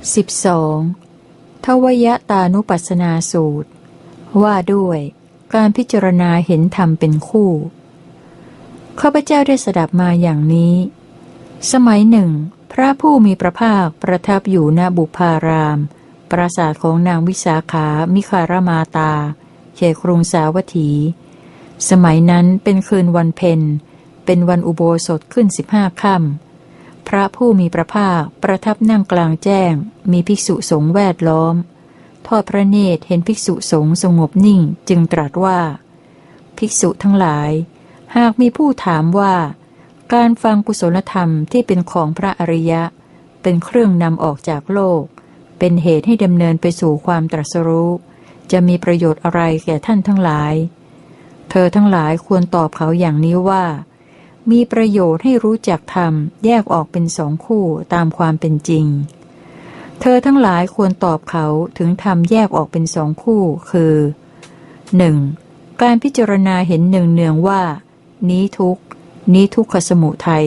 12. ทวยตานุปัสนาสูตร ว่าด้วย การพิจารณาเห็นธรรมเป็นคู่ข้าพเจ้าได้สดับมาอย่างนี้ สมัยหนึ่ง พระผู้มีพระภาคประทับอยู่ณบุพาราม ปราสาทของนางวิสาขามิคารมาตาเขตกรุงสาวัตถี สมัยนั้นเป็นคืนวันเพ็ญเป็นวันอุโบสถขึ้นสิบห้าค่ำ พระผู้มีพระภาคประทับนั่งกลางแจ้ง มีภิกษุสงฆ์แวดล้อม ทอดพระเนตรเห็นภิกษุสงฆ์สงบนิ่งจึงตรัสว่า ภิกษุทั้งหลาย หากมีผู้ถามว่า การฟังกุศลธรรมที่เป็นของพระอริยะ เป็นเครื่องนำออกจากโลก เป็นเหตุให้ดำเนินไปสู่ความตรัสรู้ จะมีประโยชน์อะไรแก่ท่านทั้งหลาย เธอทั้งหลายควรตอบเขาอย่างนี้ว่า มีประโยชน์ให้รู้จักธรรม แยกออกเป็นสองคู่ตามความเป็นจริง เธอทั้งหลายควรตอบเขาถึงธรรมแยกออกเป็นสองคู่ คือ 1. การพิจารณาเห็นหนึ่งเนืองว่า นี้ทุกนี้ทุกขสมุทัย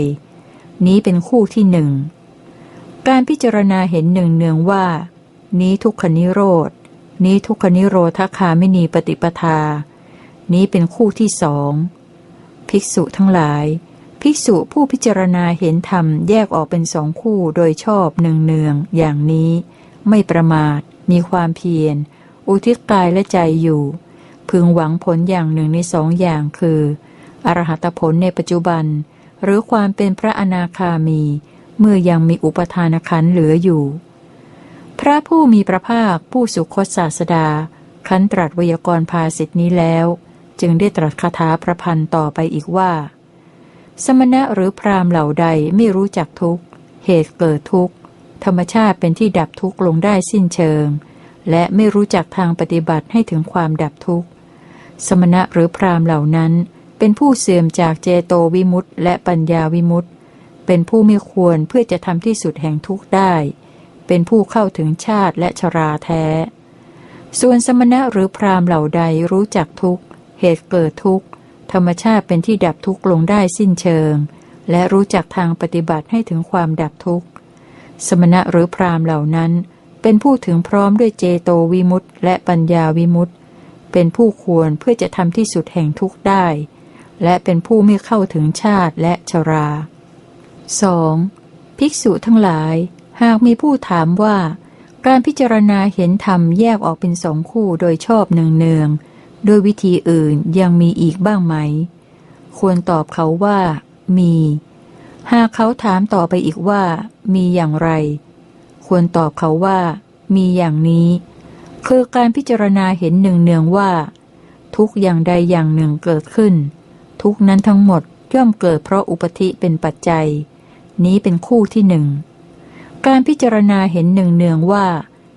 นี้เป็นคู่ที่หนึ่ง การพิจารณาเห็นหนึ่งเนืองว่า นี้ทุกขนิโรธ นี้ทุกขนิโรธคาไม่นีปฏิปทา นี้เป็นคู่ที่สอง ภิกษุทั้งหลาย ภิกษุผู้พิจารณาเห็นธรรมแยกออกเป็นสองคู่โดยชอบหนึ่งเนืองอย่างนี้ ไม่ประมาท มีความเพียร อุทิศกายและใจอยู่ พึงหวังผลอย่างหนึ่งในสองอย่างคือ อรหัตผลในปัจจุบัน หรือความเป็นพระอนาคามี เมื่อยังมีอุปทานขันเหลืออยู่ พระผู้มีพระภาคผู้สุคตศาสดาขันตรัสวยากรภาสิทธินี้แล้ว จึงได้ตรัสคาถาประพันธ์ต่อไปอีกว่า สมณะหรือพรามเหล่าใดไม่รู้จักทุกข์ เหตุเกิดทุกข์ ธรรมชาติเป็นที่ดับทุกข์ลงได้สิ้นเชิง และไม่รู้จักทางปฏิบัติให้ถึงความดับทุกข์ สมณะหรือพรามเหล่านั้น เป็นผู้เสื่อมจากเจโตวิมุตต์และปัญญาวิมุตต์เป็นผู้ไม่ควรเพื่อจะทำที่สุดแห่งทุกข์ได้ เป็นผู้เข้าถึงชาติและชราแท้ ส่วนสมณะหรือพรามเหล่าใดรู้จักทุกข์ เหตุเกิดทุกข์ ธรรมชาติเป็นที่ดับทุกข์ลงได้สิ้นเชิง และรู้จักทางปฏิบัติให้ถึงความดับทุกข์ สมณะหรือพรามเหล่านั้น เป็นผู้ถึงพร้อมด้วยเจโตวิมุตต์และปัญญาวิมุตต์เป็นผู้ควรเพื่อจะทำที่สุดแห่งทุกข์ได้ และเป็นผู้ไม่เข้าถึงชาติและชรา 2. ภิกษุทั้งหลาย หากมีผู้ถามว่า การพิจารณาเห็นธรรมแยกออกเป็นสองคู่โดยชอบเนืองๆ โดยวิธีอื่นยังมีอีกบ้างไหม ควรตอบเขาว่า มี หากเขาถามต่อไปอีกว่า มีอย่างไร ควรตอบเขาว่า มีอย่างนี้ คือการพิจารณาเห็นหนึ่งเนืองว่า ทุกอย่างใดอย่างหนึ่งเกิดขึ้น ทุกนั้นทั้งหมดย่อมเกิดเพราะอุปธิเป็นปัจจัย นี้เป็นคู่ที่หนึ่ง การพิจารณาเห็นหนึ่งเนืองว่า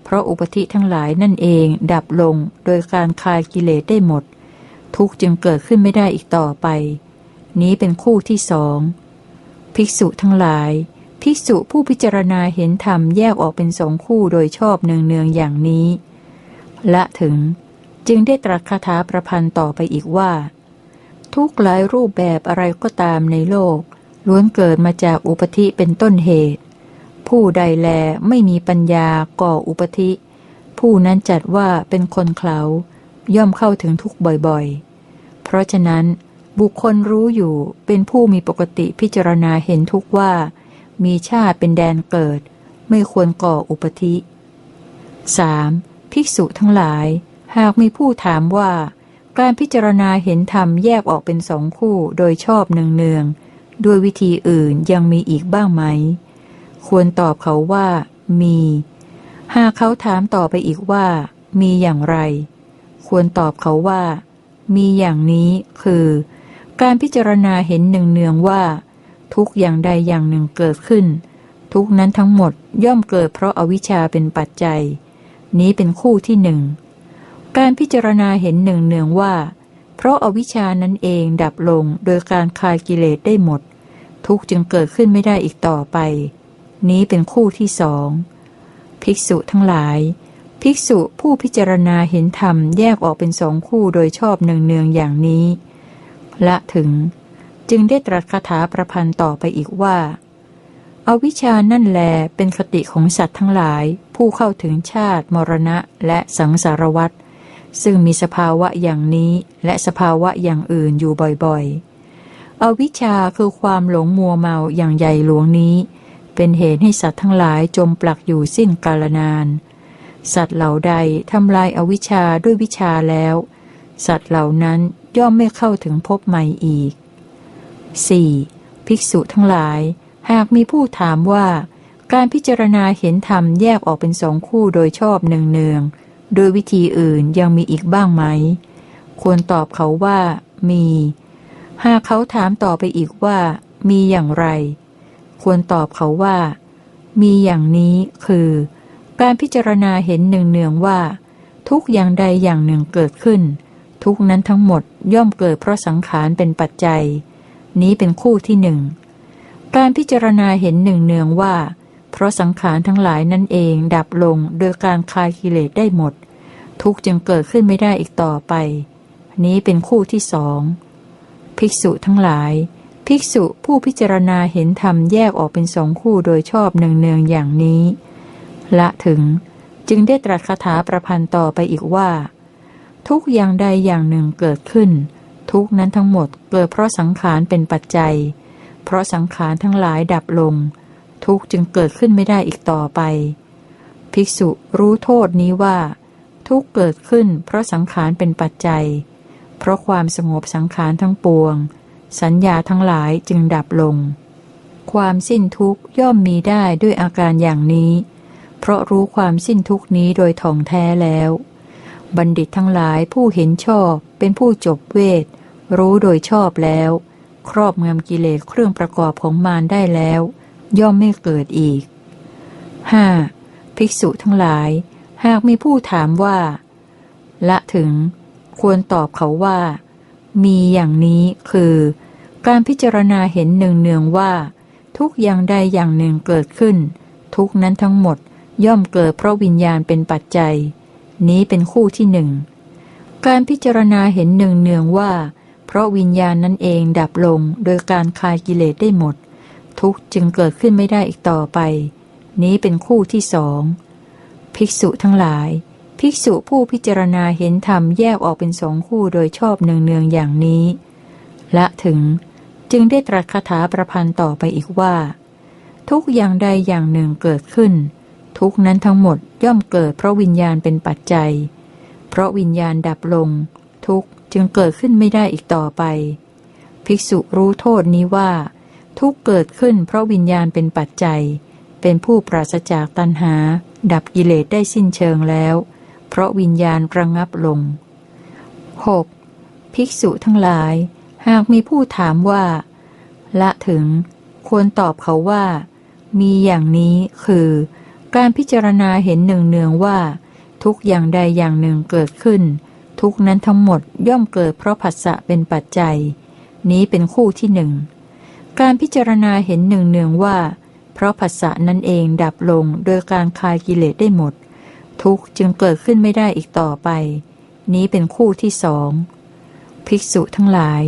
เพราะอุปธิทั้งหลายนั่นเองดับลงโดยการคลายกิเลสได้หมด ทุกจึงเกิดขึ้นไม่ได้อีกต่อไป นี้เป็นคู่ที่สองภิกษุทั้งหลาย ภิกษุผู้พิจารณาเห็นธรรมแยกออกเป็นสองคู่โดยชอบเนืองเนืองอย่างนี้ละถึงจึงได้ตรัสคาถาประพันธ์ต่อไปอีกว่า ทุกหลายรูปแบบอะไรก็ตามในโลก ล้วนเกิดมาจากอุปธิเป็นต้นเหตุ ผู้ใดแลไม่มีปัญญาก่ออุปธิ ผู้นั้นจัดว่าเป็นคนเขา ย่อมเข้าถึงทุกบ่อยๆ เพราะฉะนั้น บุคคลรู้อยู่เป็นผู้มีปกติพิจารณาเห็นทุกว่า มีชาติเป็นแดนเกิด ไม่ควรก่ออุปธิ 3. ภิกษุทั้งหลาย หากมีผู้ถามว่า การพิจารณาเห็นธรรมแยกออกเป็นสองคู่โดยชอบเนืองๆด้วยวิธีอื่นยังมีอีกบ้างไหม ควรตอบเขาว่า มี หากเขาถามต่อไปอีกว่า มีอย่างไร ควรตอบเขาว่า มีอย่างนี้คือ การพิจารณาเห็นเนืองๆว่า ทุกอย่างใดอย่างหนึ่งเกิดขึ้น ทุกนั้นทั้งหมดย่อมเกิดเพราะอาวิชชาเป็นปัจจัย นี้เป็นคู่ที่หนึ่งการพิจารณาเห็นหนึ่งเนืองว่า เพราะอาวิชานั้นเองดับลงโดยการคลายกิเลสได้หมด ทุกจึงเกิดขึ้นไม่ได้อีกต่อไป นี้เป็นคู่ที่สอง ภิกษุทั้งหลาย ภิกษุผู้พิจารณาเห็นธรรมแยกออกเป็นสองคู่โดยชอบเนืองเนืองอย่างนี้ ละถึง จึงได้ตรัสคาถาประพันธ์ต่อไปอีกว่าอาวิชานั่นแลเป็นคติของสัตว์ทั้งหลาย ผู้เข้าถึงชาติ มรณะ และสังสารวัฏซึ่งมีสภาวะอย่างนี้และสภาวะอย่างอื่นอยู่บ่อยๆ อวิชชาคือความหลงมัวเมาอย่างใหญ่หลวงนี้ เป็นเหตุให้สัตว์ทั้งหลายจมปลักอยู่สิ้นกาลนาน สัตว์เหล่าใดทำลายอวิชชาด้วยวิชาแล้ว สัตว์เหล่านั้นย่อมไม่เข้าถึงพบใหม่อีก 4. ภิกษุทั้งหลาย หากมีผู้ถามว่า การพิจารณาเห็นธรรมแยกออกเป็นสองคู่โดยชอบเนืองๆโดยวิธีอื่นยังมีอีกบ้างไหม ควรตอบเขาว่ามี หากเขาถามต่อไปอีกว่า มีอย่างไร ควรตอบเขาว่า มีอย่างนี้คือ การพิจารณาเห็นเนืองๆว่า ทุกอย่างใดอย่างหนึ่งเกิดขึ้น ทุกนั้นทั้งหมดย่อมเกิดเพราะสังขารเป็นปัจจัย นี้เป็นคู่ที่หนึ่งการพิจารณาเห็นหนึ่งเนืองว่า เพราะสังขารทั้งหลายนั่นเองดับลงโดยการคลายกิเลสได้หมด ทุกจึงเกิดขึ้นไม่ได้อีกต่อไป นี้เป็นคู่ที่สองภิกษุทั้งหลาย ภิกษุผู้พิจารณาเห็นธรรมแยกออกเป็นสองคู่โดยชอบเนืองๆอย่างนี้ ละถึงจึงได้ตรัสคาถาประพันธ์ต่อไปอีกว่า ทุกอย่างใดอย่างหนึ่งเกิดขึ้น ทุกนั้นทั้งหมดเกิดเพราะสังขารเป็นปัจจัย เพราะสังขารทั้งหลายดับลง ทุกจึงเกิดขึ้นไม่ได้อีกต่อไป ภิกษุรู้โทษนี้ว่า ทุกเกิดขึ้น เพราะสังขารเป็นปัจจัย เพราะความสงบสังขารทั้งปวง สัญญาทั้งหลายจึงดับลง ความสิ้นทุกข์ย่อมมีได้ด้วยอาการอย่างนี้ เพราะรู้ความสิ้นทุกข์นี้โดยท่องแท้แล้ว บัณฑิตทั้งหลายผู้เห็นชอบเป็นผู้จบเวท รู้โดยชอบแล้ว ครอบงำกิเลสเครื่องประกอบของมารได้แล้ว ย่อมไม่เกิดอีก 5. ภิกษุทั้งหลาย หากมีผู้ถามว่า ละถึง ควรตอบเขาว่า มีอย่างนี้คือ การพิจารณาเห็นเนืองๆว่า ทุกอย่างใดอย่างหนึ่งเกิดขึ้น ทุกนั้นทั้งหมดย่อมเกิดเพราะวิญญาณเป็นปัจจัย นี้เป็นคู่ที่หนึ่งการพิจารณาเห็นเนืองๆว่า เพราะวิญญาณนั่นเองดับลงโดยการคลายกิเลสได้หมด ทุกจึงเกิดขึ้นไม่ได้อีกต่อไป นี้เป็นคู่ที่สองภิกษุทั้งหลาย ภิกษุผู้พิจารณาเห็นธรรมแยกออกเป็นสองคู่โดยชอบเนืองๆอย่างนี้ ละถึงจึงได้ตรัสคาถาประพันธ์ต่อไปอีกว่า ทุกอย่างใดอย่างหนึ่งเกิดขึ้น ทุกนั้นทั้งหมดย่อมเกิดเพราะวิญญาณเป็นปัจจัย เพราะวิญญาณดับลง ทุกจึงเกิดขึ้นไม่ได้อีกต่อไป ภิกษุรู้โทษนี้ว่า ทุกเกิดขึ้นเพราะวิญญาณเป็นปัจจัย เป็นผู้ปราศจากตัณหา ดับกิเลสได้สิ้นเชิงแล้ว เพราะวิญญาณระงงับลง 6. ภิกษุทั้งหลาย หากมีผู้ถามว่า ละถึง ควรตอบเขาว่า มีอย่างนี้คือ การพิจารณาเห็นเนืองๆว่า ทุกอย่างใดอย่างหนึ่งเกิดขึ้น ทุกนั้นทั้งหมดย่อมเกิดเพราะผัสสะเป็นปัจจัย นี้เป็นคู่ที่หนึ่งการพิจารณาเห็นเนืองๆว่า เพราะผัสสะนั่นเองดับลงโดยการคลายกิเลสได้หมด ทุกจึงเกิดขึ้นไม่ได้อีกต่อไป นี้เป็นคู่ที่สอง ภิกษุทั้งหลาย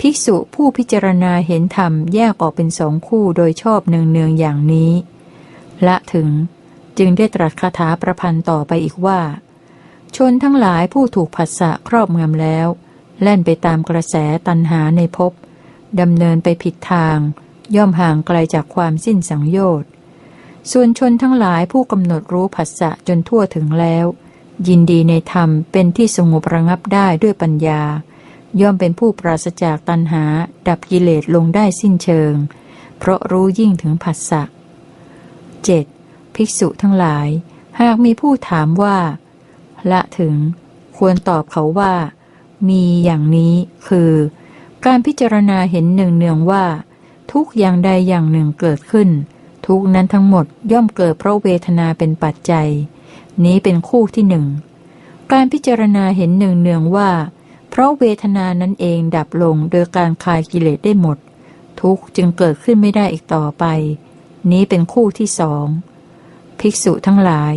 ภิกษุผู้พิจารณาเห็นธรรมแยกออกเป็นสองคู่โดยชอบเนืองๆอย่างนี้ ละถึงจึงได้ตรัสคาถาประพันธ์ต่อไปอีกว่า ชนทั้งหลายผู้ถูกผัสสะครอบงำแล้ว แล่นไปตามกระแสตันหาในภพดำเนินไปผิดทาง ย่อมห่างไกลจากความสิ้นสังโยชน์ ส่วนชนทั้งหลายผู้กำหนดรู้ผัสสะจนทั่วถึงแล้ว ยินดีในธรรมเป็นที่สงบระงับได้ด้วยปัญญา ย่อมเป็นผู้ปราศจากตัณหา ดับกิเลสลงได้สิ้นเชิง เพราะรู้ยิ่งถึงผัสสะ 7. ภิกษุทั้งหลาย หากมีผู้ถามว่า ละถึง ควรตอบเขาว่า มีอย่างนี้คือ การพิจารณาเห็นเนืองๆว่า ทุกอย่างใดอย่างหนึ่งเกิดขึ้น ทุกนั้นทั้งหมดย่อมเกิดเพราะเวทนาเป็นปัจจัย นี้เป็นคู่ที่หนึ่ง การพิจารณาเห็นเนืองๆว่า เพราะเวทนานั้นเองดับลงโดยการคลายกิเลสได้หมด ทุกจึงเกิดขึ้นไม่ได้อีกต่อไป นี้เป็นคู่ที่สอง ภิกษุทั้งหลาย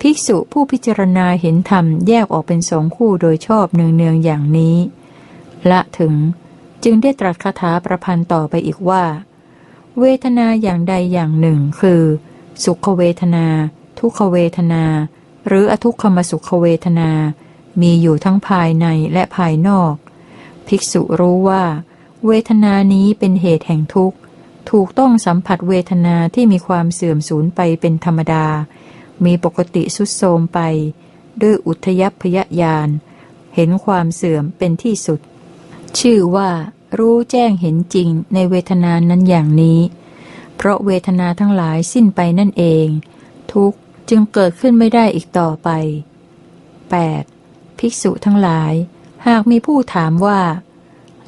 ภิกษุผู้พิจารณาเห็นธรรมแยกออกเป็นสองคู่โดยชอบเนืองๆอย่างนี้ ละถึงจึงได้ตรัสคาถาประพันธ์ต่อไปอีกว่า เวทนาอย่างใดอย่างหนึ่งคือ สุขเวทนา ทุกขเวทนา หรืออทุกขมสุขเวทนา มีอยู่ทั้งภายในและภายนอก ภิกษุรู้ว่า เวทนานี้เป็นเหตุแห่งทุกข์ ถูกต้องสัมผัสเวทนาที่มีความเสื่อมสูญไปเป็นธรรมดา มีปกติสุดโทมไป ด้วยอุทยพยญาณเห็นความเสื่อมเป็นที่สุด ชื่อว่า รู้แจ้งเห็นจริงในเวทนานั้นอย่างนี้ เพราะเวทนาทั้งหลายสิ้นไปนั่นเอง ทุกข์จึงเกิดขึ้นไม่ได้อีกต่อไป 8. ภิกษุทั้งหลาย หากมีผู้ถามว่า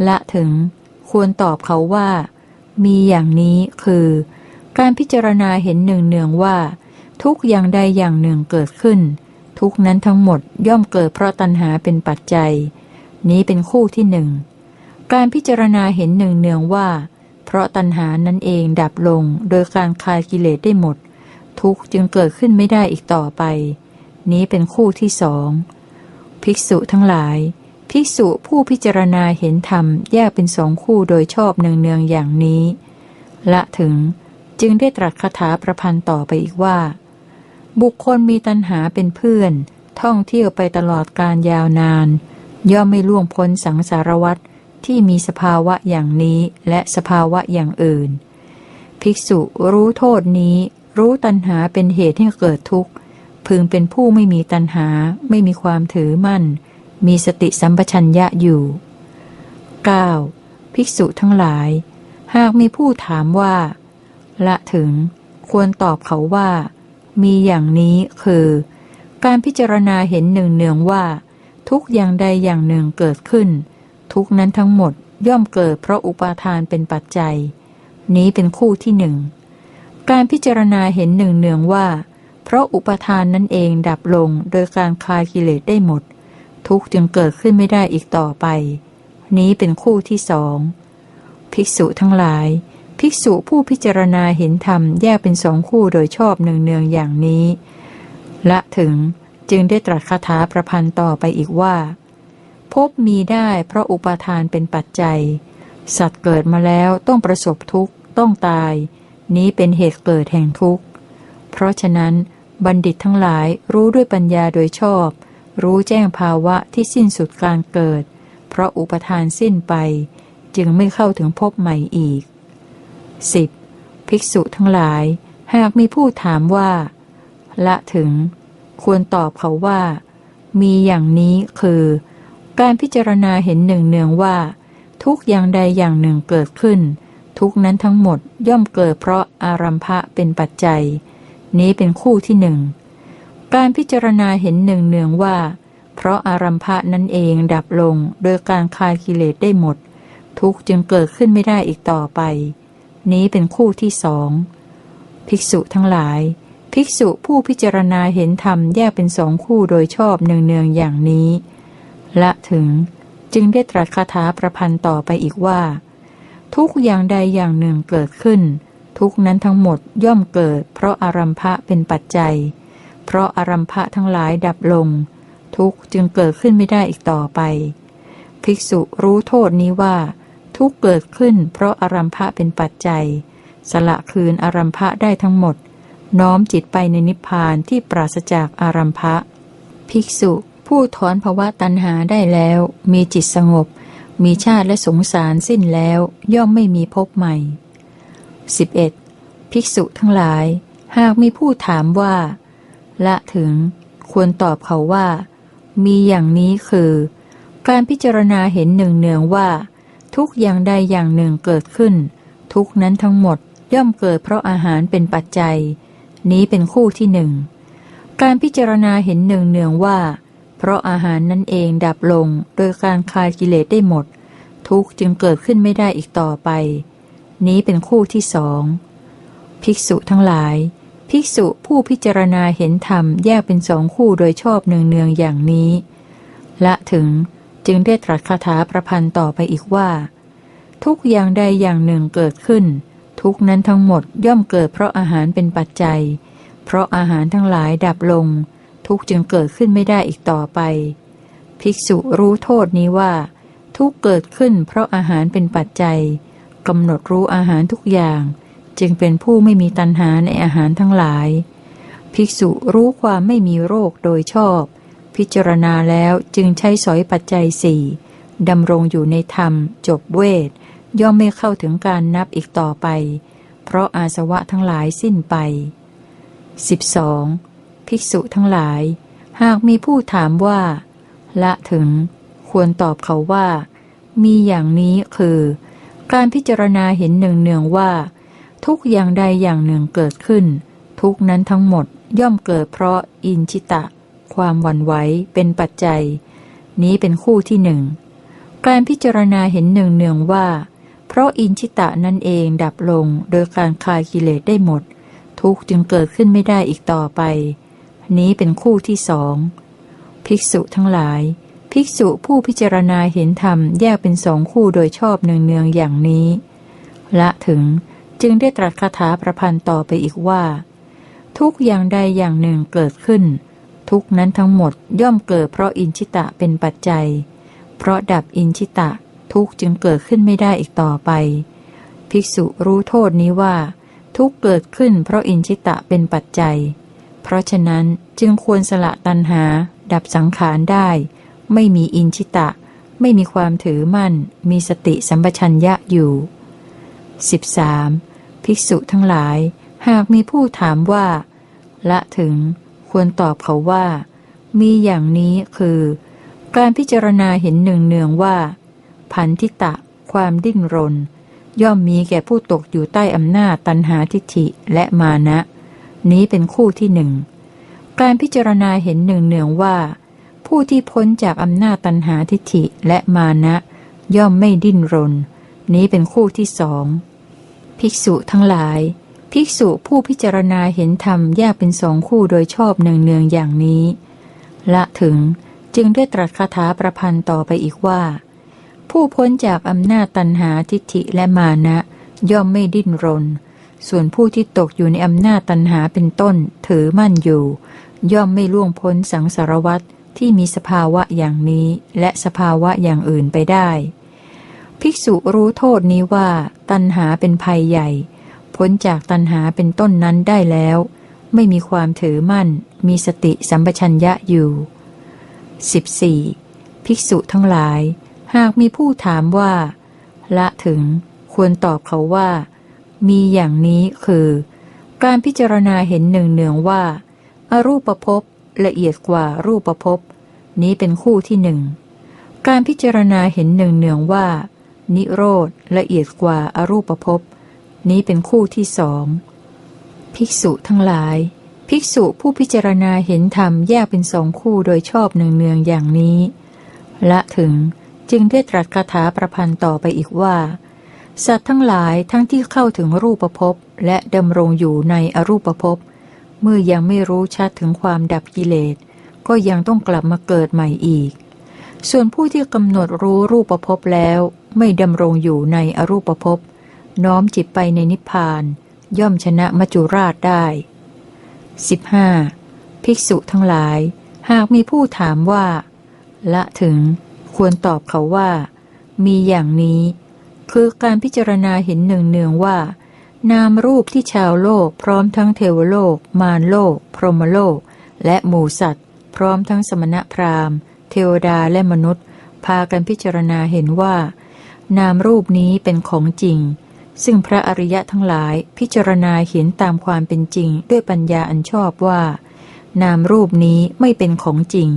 ละถึง ควรตอบเขาว่า มีอย่างนี้คือ การพิจารณาเห็นหนึ่งเนืองว่า ทุกอย่างใดอย่างหนึ่งเกิดขึ้น ทุกนั้นทั้งหมดย่อมเกิดเพราะตัณหาเป็นปัจจัย นี้เป็นคู่ที่หนึ่ง การพิจารณาเห็นหนึ่งเนืองว่า เพราะตัณหานั้นเองดับลงโดยการคลายกิเลสได้หมด ทุกจึงเกิดขึ้นไม่ได้อีกต่อไป นี้เป็นคู่ที่สองภิกษุทั้งหลาย ภิกษุผู้พิจารณาเห็นธรรมแยกเป็นสองคู่โดยชอบเนืองๆอย่างนี้ ละถึงจึงได้ตรัสคาถาประพันธ์ต่อไปอีกว่า บุคคลมีตัณหาเป็นเพื่อน ท่องเที่ยวไปตลอดการยาวนาน ย่อมไม่ล่วงพ้นสังสารวัตร ที่มีสภาวะอย่างนี้และสภาวะอย่างอื่น ภิกษุรู้โทษนี้ รู้ตัณหาเป็นเหตุให้เกิดทุกข์ พึงเป็นผู้ไม่มีตัณหา ไม่มีความถือมั่น มีสติสัมปชัญญะอยู่ 9. ภิกษุทั้งหลาย หากมีผู้ถามว่า ละถึง ควรตอบเขาว่า มีอย่างนี้คือ การพิจารณาเห็นหนึ่งเนืองว่า ทุกอย่างใดอย่างหนึ่งเกิดขึ้น ทุกนั้นทั้งหมดย่อมเกิดเพราะอุปาทานเป็นปัจจัย นี้เป็นคู่ที่หนึ่ง การพิจารณาเห็นหนึ่งเนืองว่า เพราะอุปทานนั่นเองดับลงโดยการคลายกิเลสได้หมด ทุกจึงเกิดขึ้นไม่ได้อีกต่อไป นี้เป็นคู่ที่สองภิกษุทั้งหลาย ภิกษุผู้พิจารณาเห็นธรรมแยกเป็นสองคู่โดยชอบเนืองๆอย่างนี้ ละถึงจึงได้ตรัสคาถาประพันธ์ต่อไปอีกว่า พบมีได้เพราะอุปทานเป็นปัจจัย สัตว์เกิดมาแล้วต้องประสบทุกข์ ต้องตาย นี้เป็นเหตุเกิดแห่งทุกข์ เพราะฉะนั้นบัณฑิตทั้งหลายรู้ด้วยปัญญาโดยชอบ รู้แจ้งภาวะที่สิ้นสุดการเกิด เพราะอุปทานสิ้นไป จึงไม่เข้าถึงพบใหม่อีก 10. ภิกษุทั้งหลาย หากมีผู้ถามว่า ละถึง ควรตอบเขาว่า มีอย่างนี้คือ การพิจารณาเห็นหนึ่งเนืองว่า ทุกอย่างใดอย่างหนึ่งเกิดขึ้น ทุกนั้นทั้งหมดย่อมเกิดเพราะอารัมภะเป็นปัจจัย นี้เป็นคู่ที่หนึ่งการพิจารณาเห็นหนึ่งเนืองว่า เพราะอารัมภะนั้นเองดับลงโดยการคลายกิเลสได้หมด ทุกจึงเกิดขึ้นไม่ได้อีกต่อไป นี้เป็นคู่ที่สองภิกษุทั้งหลาย ภิกษุผู้พิจารณาเห็นธรรมแยกเป็นสองคู่โดยชอบเนืองๆอย่างนี้ ละถึงจึงได้ตรัสคาถาประพันธ์ต่อไปอีกว่า ทุกอย่างใดอย่างหนึ่งเกิดขึ้น ทุกนั้นทั้งหมดย่อมเกิด เพราะอารัมภะเป็นปัจจัย เพราะอารัมภะทั้งหลายดับลง ทุกจึงเกิดขึ้นไม่ได้อีกต่อไป ภิกษุรู้โทษนี้ว่า ทุกเกิดขึ้น เพราะอารัมภะเป็นปัจจัย สละคืนอารัมภะได้ทั้งหมด น้อมจิตไปในนิพพานที่ปราศจากอารัมภะภิกษุ ผู้ถอนภวะตัณหาได้แล้ว มีจิตสงบ มีชาติและสงสารสิ้นแล้ว ย่อมไม่มีภพใหม่ 11. ภิกษุทั้งหลาย หากมีผู้ถามว่า ละถึง ควรตอบเขาว่า มีอย่างนี้คือ การพิจารณาเห็นหนึ่งเนืองว่า ทุกอย่างใดอย่างหนึ่งเกิดขึ้น ทุกนั้นทั้งหมดย่อมเกิดเพราะอาหารเป็นปัจจัย นี้เป็นคู่ที่หนึ่ง การพิจารณาเห็นหนึ่งเนืองว่า เพราะอาหารนั่นเองดับลงโดยการคลายกิเลสได้หมด ทุกจึงเกิดขึ้นไม่ได้อีกต่อไป นี้เป็นคู่ที่สอง ภิกษุทั้งหลาย ภิกษุผู้พิจารณาเห็นธรรมแยกเป็นสองคู่โดยชอบเนืองๆอย่างนี้ ละถึงจึงได้ตรัสคาถาประพันธ์ต่อไปอีกว่า ทุกอย่างใดอย่างหนึ่งเกิดขึ้น ทุกนั้นทั้งหมดย่อมเกิดเพราะอาหารเป็นปัจจัย เพราะอาหารทั้งหลายดับลง ทุกจึงเกิดขึ้นไม่ได้อีกต่อไป ภิกษุรู้โทษนี้ว่า ทุกเกิดขึ้นเพราะอาหารเป็นปัจจัยกำหนดรู้อาหารทุกอย่าง จึงเป็นผู้ไม่มีตัณหาในอาหารทั้งหลาย ภิกษุรู้ความไม่มีโรคโดยชอบ พิจารณาแล้วจึงใช้สอยปัจจัยสี่ดำรงอยู่ในธรรม จบเวท ย่อมไม่เข้าถึงการนับอีกต่อไป เพราะอาสวะทั้งหลายสิ้นไป 12. ภิกษุทั้งหลาย หากมีผู้ถามว่า ละถึง ควรตอบเขาว่า มีอย่างนี้คือ การพิจารณาเห็นหนึ่งเนืองว่า ทุกอย่างใดอย่างหนึ่งเกิดขึ้น ทุกนั้นทั้งหมดย่อมเกิดเพราะอินชิตะ ความหวั่นไหวเป็นปัจจัย นี้เป็นคู่ที่หนึ่งการพิจารณาเห็นหนึ่งเนืองว่า เพราะอินชิตะนั่นเองดับลงโดยการคลายกิเลสได้หมด ทุกจึงเกิดขึ้นไม่ได้อีกต่อไป นี้เป็นคู่ที่สอง ภิกษุทั้งหลาย ภิกษุผู้พิจารณาเห็นธรรมแยกเป็นสองคู่โดยชอบเนืองๆอย่างนี้ ละถึงจึงได้ตรัสคาถาประพันธ์ต่อไปอีกว่า ทุกอย่างใดอย่างหนึ่งเกิดขึ้น ทุกนั้นทั้งหมดย่อมเกิดเพราะอินชิตะเป็นปัจจัย เพราะดับอินชิตะทุกจึงเกิดขึ้นไม่ได้อีกต่อไป ภิกษุรู้โทษนี้ว่า ทุกเกิดขึ้นเพราะอินชิตะเป็นปัจจัย เพราะฉะนั้นจึงควรสละตัณหา ดับสังขารได้ ไม่มีอินชิตะ ไม่มีความถือมั่น มีสติสัมปชัญญะอยู่ 13. ภิกษุทั้งหลาย หากมีผู้ถามว่า ละถึง ควรตอบเขาว่า มีอย่างนี้คือ การพิจารณาเห็นหนึ่งเนืองว่า พันธิตะ ความดิ้นรน ย่อมมีแก่ผู้ตกอยู่ใต้อำนาจตันหาทิฏฐิและมานะ นี้เป็นคู่ที่หนึ่ง การพิจารณาเห็นหนึ่งเนืองว่า ผู้ที่พ้นจากอำนาจตันหาทิฏฐิและมานะ ย่อมไม่ดิ้นรน นี้เป็นคู่ที่สอง ภิกษุทั้งหลาย ภิกษุผู้พิจารณาเห็นธรรมแยกเป็นสองคู่โดยชอบเนืองเนืองอย่างนี้ ละถึงจึงได้ตรัสคาถาประพันธ์ต่อไปอีกว่า ผู้พ้นจากอำนาจตันหาทิฏฐิและมานะ ย่อมไม่ดิ้นรน ส่วนผู้ที่ตกอยู่ในอำนาจตันหาเป็นต้น ถือมั่นอยู่ ย่อมไม่ล่วงพ้นสังสารวัตรที่มีสภาวะอย่างนี้ และสภาวะอย่างอื่นไปได้ ภิกษุรู้โทษนี้ว่า ตันหาเป็นภัยใหญ่ พ้นจากตันหาเป็นต้นนั้นได้แล้ว ไม่มีความถือมั่น มีสติสัมปชัญญะอยู่ 14. ภิกษุทั้งหลาย หากมีผู้ถามว่า ละถึง ควรตอบเขาว่า มีอย่างนี้คือ การพิจารณาเห็นหนึ่งเนืองว่าอารูปภพละเอียดกว่ารูปภพนี้เป็นคู่ที่หนึ่ง การพิจารณาเห็นหนึ่งเนืองว่า นิโรธละเอียดกว่าอารูปภพนี้เป็นคู่ที่สอง ภิกษุทั้งหลาย ภิกษุผู้พิจารณาเห็นธรรมแยกเป็นสองคู่โดยชอบเนืองๆอย่างนี้ ละถึงจึงได้ตรัสคาถาประพันธ์ต่อไปอีกว่า สัตว์ทั้งหลายทั้งที่เข้าถึงรูปภพและดำรงอยู่ในอรูปภพ เมื่อยังไม่รู้ชัดถึงความดับกิเลส ก็ยังต้องกลับมาเกิดใหม่อีก ส่วนผู้ที่กำหนดรู้รูปภพแล้ว ไม่ดำรงอยู่ในอรูปภพ น้อมจิตไปในนิพพาน ย่อมชนะมัจจุราชได้ 15. ภิกษุทั้งหลาย หากมีผู้ถามว่า ละถึง ควรตอบเขาว่า มีอย่างนี้ คือการพิจารณาเห็นหนึ่งเนืองว่า นามรูปที่ชาวโลกพร้อมทั้งเทวโลก มารโลก พรหมโลก และหมูสัตว์ พร้อมทั้งสมณพราหมณ์ เทวดาและมนุษย์ พากันพิจารณาเห็นว่า นามรูปนี้เป็นของจริง ซึ่งพระอริยะทั้งหลายพิจารณาเห็นตามความเป็นจริง ด้วยปัญญาอันชอบว่า นามรูปนี้ไม่เป็นของจริง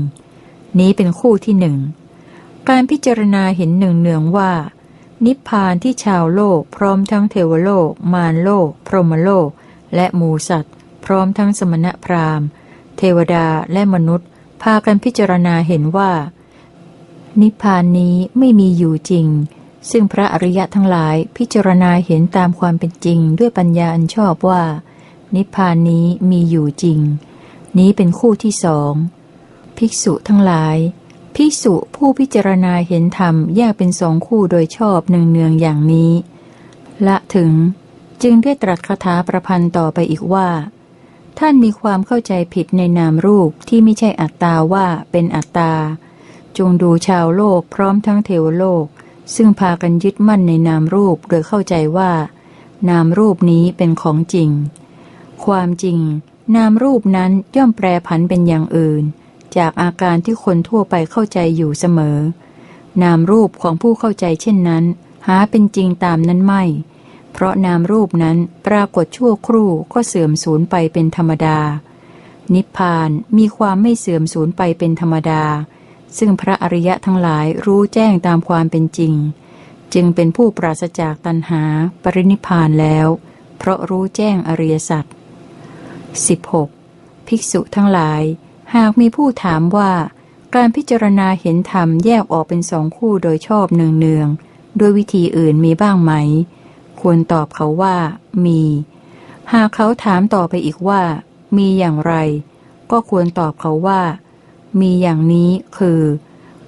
นี้เป็นคู่ที่หนึ่งการพิจารณาเห็นหนึ่งเนืองว่า นิพพานที่ชาวโลกพร้อมทั้งเทวโลก มารโลก พรหมโลก และหมูสัตว์ พร้อมทั้งสมณพราหมณ์ เทวดาและมนุษย์ พากันพิจารณาเห็นว่า นิพพานนี้ไม่มีอยู่จริง ซึ่งพระอริยะทั้งหลายพิจารณาเห็นตามความเป็นจริงด้วยปัญญาอันชอบว่า นิพพานนี้มีอยู่จริง นี้เป็นคู่ที่สอง ภิกษุทั้งหลาย ภิกษุผู้พิจารณาเห็นธรรมแยกเป็นสองคู่โดยชอบเนืองๆอย่างนี้ ละถึงจึงได้ตรัสคาถาประพันธ์ต่อไปอีกว่า ท่านมีความเข้าใจผิดในนามรูปที่ไม่ใช่อัตตาว่าเป็นอัตตา จงดูชาวโลกพร้อมทั้งเทวโลก ซึ่งพากันยึดมั่นในนามรูปโดยเข้าใจว่า นามรูปนี้เป็นของจริง ความจริง นามรูปนั้นย่อมแปรผันเป็นอย่างอื่น จากอาการที่คนทั่วไปเข้าใจอยู่เสมอ นามรูปของผู้เข้าใจเช่นนั้น หาเป็นจริงตามนั้นไม่ เพราะนามรูปนั้นปรากฏชั่วครู่ก็เสื่อมสูญไปเป็นธรรมดา นิพพานมีความไม่เสื่อมสูญไปเป็นธรรมดา ซึ่งพระอริยะทั้งหลายรู้แจ้งตามความเป็นจริง จึงเป็นผู้ปราศจากตัณหาปรินิพานแล้ว เพราะรู้แจ้งอริยสัจ 16. ภิกษุทั้งหลาย หากมีผู้ถามว่า การพิจารณาเห็นธรรมแยกออกเป็นสองคู่โดยชอบเนืองๆด้วยวิธีอื่นมีบ้างไหม ควรตอบเขาว่า มี หากเขาถามต่อไปอีกว่า มีอย่างไร ก็ควรตอบเขาว่า มีอย่างนี้คือ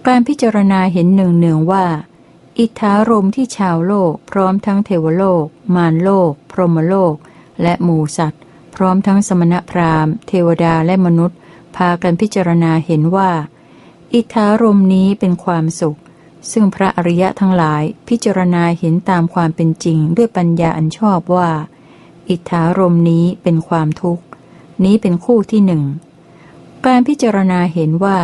การพิจารณาเห็นเนืองๆว่า อิทธารมที่ชาวโลก พร้อมทั้งเทวโลก มารโลก พรหมโลก และหมูสัตว์ พร้อมทั้งสมณพราหมณ์ เทวดาและมนุษย์ พากันพิจารณาเห็นว่า อิทธารมนี้เป็นความสุข ซึ่งพระอริยะทั้งหลายพิจารณาเห็นตามความเป็นจริงด้วยปัญญาอันชอบว่า อิทธารมนี้เป็นความทุกข์ นี้เป็นคู่ที่หนึ่ง การพิจารณาเห็นว่า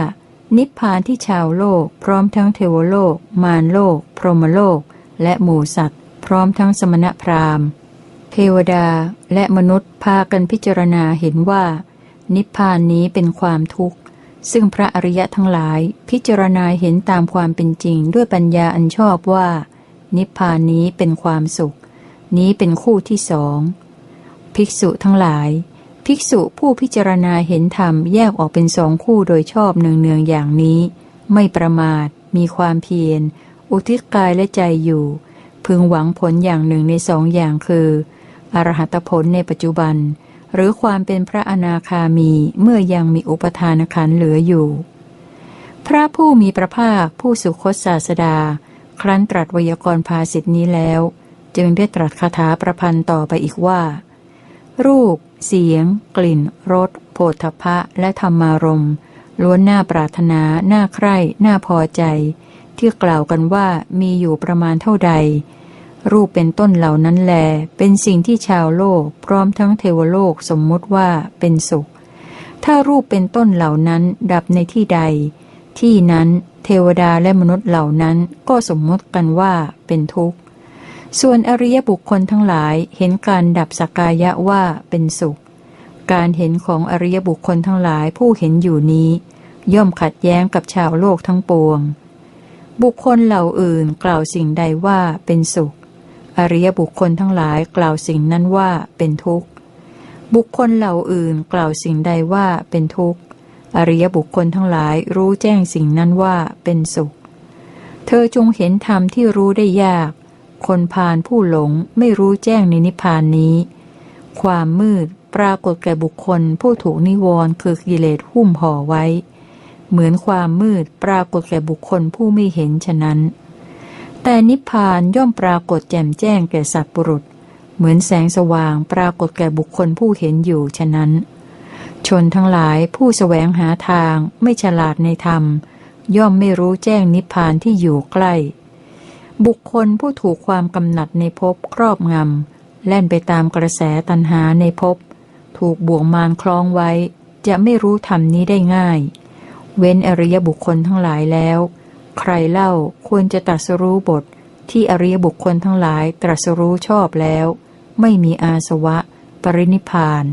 นิพพานที่ชาวโลก พร้อมทั้งเทวโลก มารโลก พรหมโลก และหมูสัตว์ พร้อมทั้งสมณพราหมณ์ เทวดาและมนุษย์พากันพิจารณาเห็นว่า นิพพานนี้เป็นความทุกข์ ซึ่งพระอริยะทั้งหลายพิจารณาเห็นตามความเป็นจริงด้วยปัญญาอันชอบว่า นิพพานนี้เป็นความสุข นี้เป็นคู่ที่สองภิกษุทั้งหลาย ภิกษุผู้พิจารณาเห็นธรรมแยกออกเป็นสองคู่โดยชอบเนืองๆอย่างนี้ ไม่ประมาท มีความเพียร อุทิศกายและใจอยู่ พึงหวังผลอย่างหนึ่งในสองอย่างคือ อรหัตผลในปัจจุบัน หรือความเป็นพระอนาคามีเมื่อยังมีอุปทานขันธ์เหลืออยู่ พระผู้มีพระภาคผู้สุคตศาสดา ครั้นตรัสวยากรภาสิทธินี้แล้ว จึงได้ตรัสคาถาประพันธ์ต่อไปอีกว่า รูป เสียง กลิ่นรสโผฏฐพะและธรรมารมณ์ล้วนน่าปรารถนาน่าใคร่น่าพอใจ ที่กล่าวกันว่ามีอยู่ประมาณเท่าใด รูปเป็นต้นเหล่านั้นแล เป็นสิ่งที่ชาวโลก พร้อมทั้งเทวโลกสมมุติว่าเป็นสุข ถ้ารูปเป็นต้นเหล่านั้นดับในที่ใด ที่นั้นเทวดาและมนุษย์เหล่านั้นก็สมมติกันว่าเป็นทุกข์ ส่วนอริยบุคคลทั้งหลายเห็นการดับสกกายะว่าเป็นสุข การเห็นของอริยบุคคลทั้งหลายผู้เห็นอยู่นี้ ย่อมขัดแย้งกับชาวโลกทั้งปวง บุคคลเหล่าอื่นกล่าวสิ่งใดว่าเป็นสุข อริยบุคคลทั้งหลายกล่าวสิ่งนั้นว่าเป็นทุกข์ บุคคลเหล่าอื่นกล่าวสิ่งใดว่าเป็นทุกข์ อริยบุคคลทั้งหลายรู้แจ้งสิ่งนั้นว่าเป็นสุข เธอจงเห็นธรรมที่รู้ได้ยาก คนพาลผู้หลงไม่รู้แจ้งในนิพพานนี้ ความมืดปรากฏแก่บุคคลผู้ถูกนิวรณ์คือกิเลสหุ้มห่อไว้ เหมือนความมืดปรากฏแก่บุคคลผู้ไม่เห็นฉะนั้น แต่นิพพานย่อมปรากฏแจ่มแจ้งแก่สัตว์ปุรุษ เหมือนแสงสว่างปรากฏแก่บุคคลผู้เห็นอยู่ฉะนั้น ชนทั้งหลายผู้สแสวงหาทางไม่ฉลาดในธรรม ย่อมไม่รู้แจ้งนิพพานที่อยู่ใกล้ บุคคลผู้ถูกความกำหนัดในภพครอบงำแล่นไปตามกระแสตัณหาในภพถูกบ่วงมารคล้องไว้ จะไม่รู้ธรรมนี้ได้ง่าย เว้นอริยบุคคลทั้งหลายแล้ว ใครเล่าควรจะตรัสรู้บทที่อริยบุคคลทั้งหลายตรัสรู้ชอบแล้ว ไม่มีอาสวะ ปรินิพาน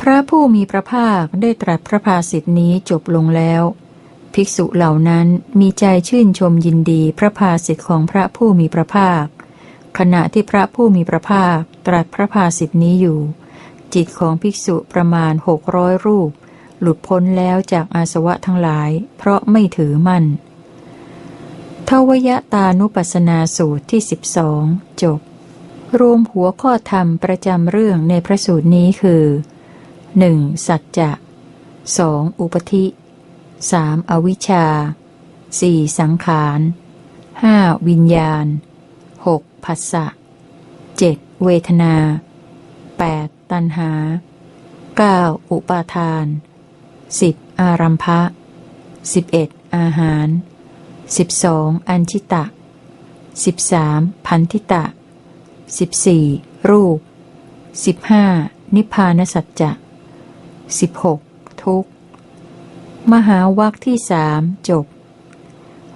พระผู้มีพระภาคได้ตรัสพระภาสิทธินี้จบลงแล้ว ภิกษุเหล่านั้นมีใจชื่นชมยินดีพระภาสิทธิของพระผู้มีพระภาค ขณะที่พระผู้มีพระภาคตรัสพระภาสิทธินี้อยู่ จิตของภิกษุประมาณหกร้อยรูป หลุดพ้นแล้วจากอาสวะทั้งหลาย เพราะไม่ถือมั่น ทวยตานุปัสนาสูตรที่สิบสองจบ รวมหัวข้อธรรมประจำเรื่องในพระสูตรนี้คือ 1. สัจจะ 2. อุปธิ 3. อวิชชา 4. สังขาร 5. วิญญาณ 6. ผัสสะ 7. เวทนา 8. ตัณหา 9. อุปาทาน 10. อารัมภะ 11. อาหาร 12. อัญชิตะ 13. พันธิตะสิบสี่รูปสิบห้านิพพานสัจจะสิบหกทุกมหาวัคที่สามจบ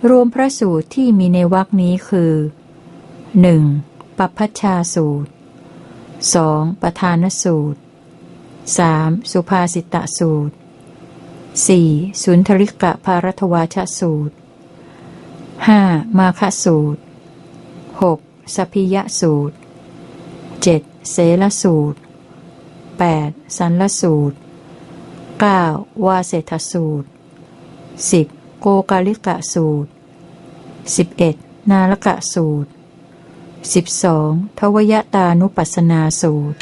รวมพระสูตรที่มีในวักนี้คือหนึ่งปัพพชาสูตรสองประธานสูตรสามสุภาสิตะสูตรสี่สุนทริกะภารัตวาชสูตร ห้ามาคสูตรหกสพิยสูตรเจ็ดเสลสูตรแปดสันลสูตรเก้าวาเศรษฐสูตรสิบโกกาลิกะสูตรสิบเอ็ดนาลกะสูตรสิบสองทวยตานุปัสสนาสูตร